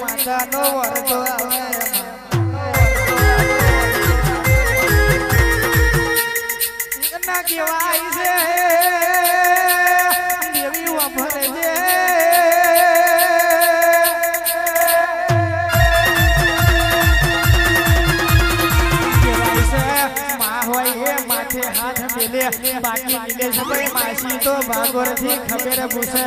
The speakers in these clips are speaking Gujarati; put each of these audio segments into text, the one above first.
માતાનો આવે ના કહેવાય છે. દેવી વાપરે છે. કહેવાય છે માં હોય એ માથે હાથ બાકી માસી તો ભાગોરથી ખબર પૂછે.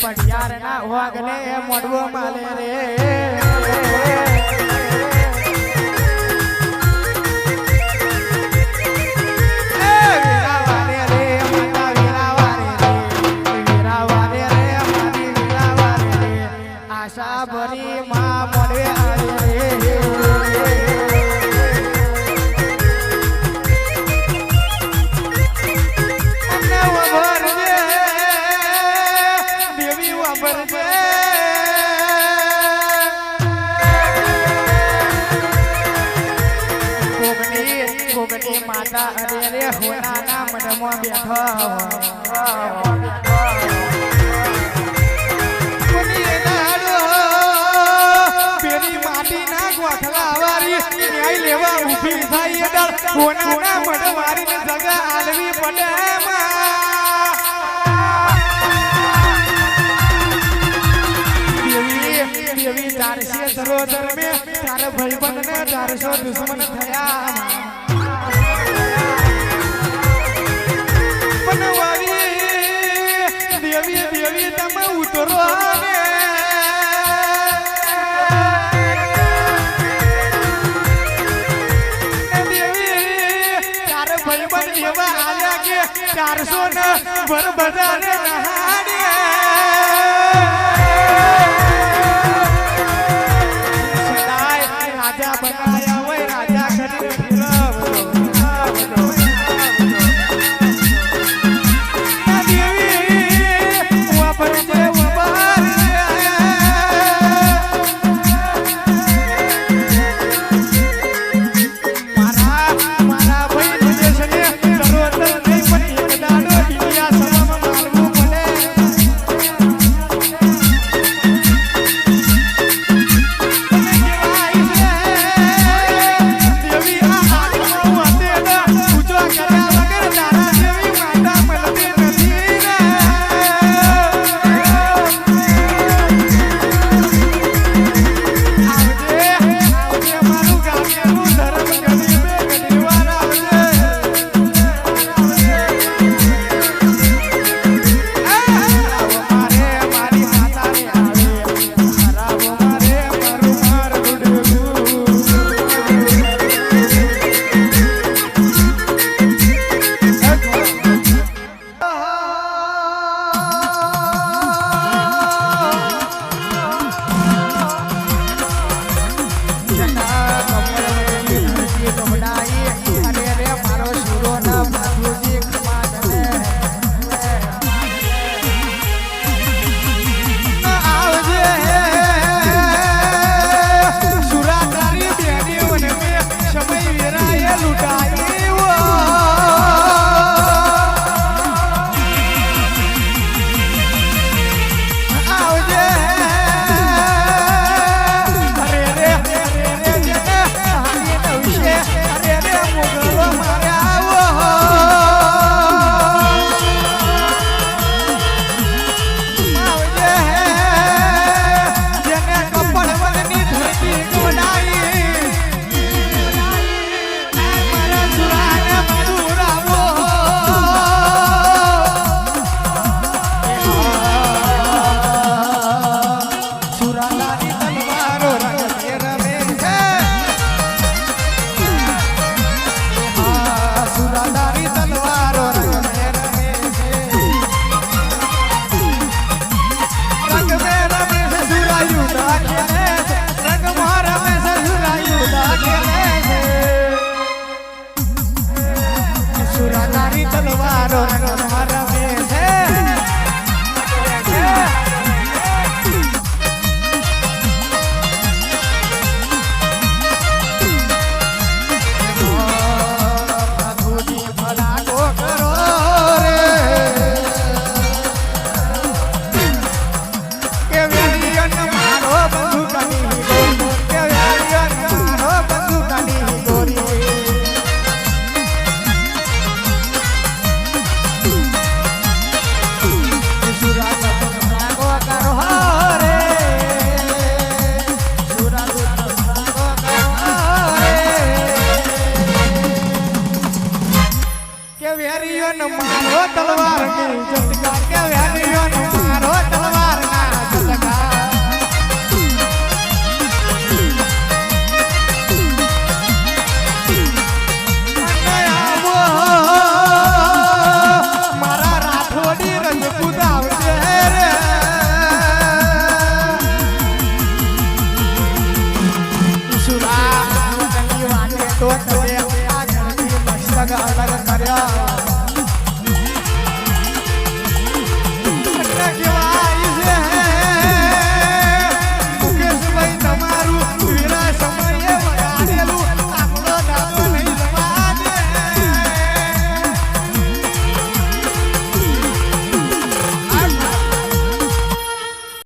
પડિયાર ના વાગને મોડવો માલે રે. માતા અરે રે હોનાના મઢમાં બેઠો પેલી માટીના ગોઠલા સરોદર મે ચાર ભાઈબંધ ને ચારસો દુશ્મન થયા. ચારસો ને ભર બધાને નહાડ્યા સવારની જતી